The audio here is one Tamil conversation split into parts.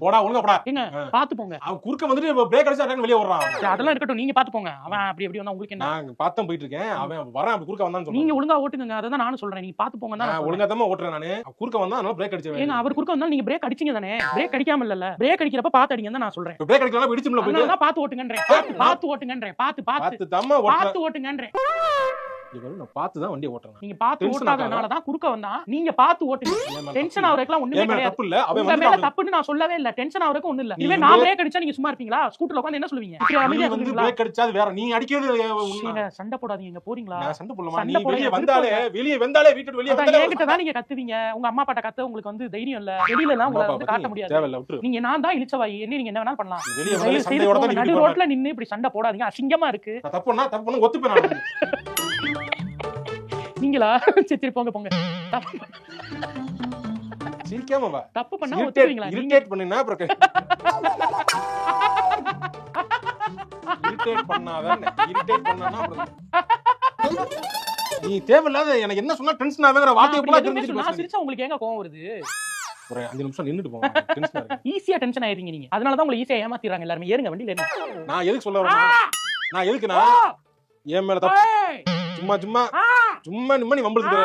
போடா ஒழுங்கா போடா. ஏங்க. பாத்து போங்க அவன் குறுக்க வந்துட்டு பிரேக் அடிச்சா வெளியே வர்றான் அதெல்லாம் இருக்கட்டும் நீங்க பாத்து போங்க அவன் அப்படி எப்படி வந்தா உங்களுக்கு என்ன? நான் பார்த்தேன் போயிட்டு இருக்கேன் அவன் வரான் அப்படி குறுக்க வந்தான்னு நீங்க ஒழுங்கா ஓட்டுங்க அதான் நானும் சொல்றேன். நீங்க பாத்து போங்க நான் ஒழுங்கா தான் ஓட்டுறேன் நானு. குறுக்க வந்தா அதனால பிரேக் ஏங்க அடிச்சேன் அவர் குறுக்க வந்தாலும் நீங்க பிரேக் அடிச்சீங்க தானே? பிரேக் அடிக்காம பிரேக் அடிக்கிறப்ப பாத்து அடிங்க நான் சொல்றேன். பிரேக் அடிக்கலாம் இடிச்சும்ல போயிட்டு. பாத்து ஓட்டுங்கன்றேன். பாத்து. ஓட்டுங்கன்றேன். பாத்து பாத்து. பார்த்து பாத்து ஓட்டுங்கன்றேன். இவரு நான் பார்த்து தான் வண்டியை ஓட்டுறேன் நீங்க Tension ஓட்டாதனால தான் குறுக்க வந்தா நீங்க பாத்து ஓட்டுங்க. டென்ஷன் இல்ல. ஒண்ணுமே கிடையாது. தப்பு இல்ல? அவன் மேல தப்புன்னு நான் சொல்லவே இல்ல. டென்ஷன் ஆகுறதுக்கு ஒண்ணு இல்ல. இதுவே நான் வந்து- பிரேக் அடிச்சா நீங்க சும்மா இருப்பீங்களா? ஸ்கூட்டர்ல உட்காந்து என்ன சொல்லுவீங்க? வந்து பிரேக் அடிச்சா வேற. நீ அடிக்கிறது. நீங்க சண்டை போடாதீங்க. போறீங்களா? சண்டை போடலாமா? நீ வெளியே வந்தாலே வெளியே வந்தாலே வீட்டு வெளியே அதான் வந்தாலே என்கிட்ட தான் நீங்க கத்துவீங்க. உங்க அம்மா பாட்ட கத்த உங்களுக்கு வந்து தைரியம் இல்ல. வெளியில எல்லாம் உங்களை வந்து காட்ட முடியாது. நீங்க நான் தான் இழிச்சவாயி என்ன நீங்க என்ன வேணாலும் பண்ணலாம். நடு ரோட்ல நின்னு இப்படி சண்டை போடாதீங்க. அசிங்கமா இருக்கு. ஒத்துப்பேன் நீங்களா? சரி சரி போங்க போங்க. தப்பு சிரிக்காம வா. தப்பு பண்ணா ஒத்துவீங்களா இரிட்டேட் பண்ணினா அப்புறம் இரிட்டேட் பண்ணாதான் இரிட்டேட் பண்ணனா அப்புறம் நீ தேவையில்லாத எனக்கு என்ன சொன்னா டென்ஷன் வார்த்தையை அப்படி கூட நான். சிரிச்சா உங்களுக்கு ஏங்க கோவம் வருது? ஒரு அஞ்சு நிமிஷம் நின்னுட்டு போங்க. டென்ஷனா ஈஸியா டென்ஷன் ஆயிருங்க நீங்க. அதனால தான் உங்களை ஈஸியா ஏமாத்திடுறாங்க எல்லாருமே. ஏறுங்க வண்டியில ஏறுங்க. நான் எதுக்கு சொல்ல வரேன் நான் எதுக்குனா என் மேல தப்பு! சும்மா சும்மா! சும்மா நிம்ம நீ வம்பளுக்கு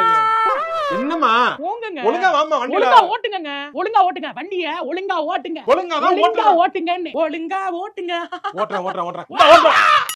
என்னம்மா? போங்கங்க. ஒழுங்கா வாமா வண்டியில. ஒழுங்கா ஓட்டுங்கங்க. ஒழுங்கா ஓட்டுங்க. வண்டிய ஒழுங்கா ஓட்டுங்க. ஒழுங்கா தான் ஒழுங்கா ஓட்டுறேன். ஓட்டுங்கன்னு. ஒழுங்கா ஓட்டுங்க. ஓட்டுறேன் ஓட்டுறேன் ஓட்டுறேன்.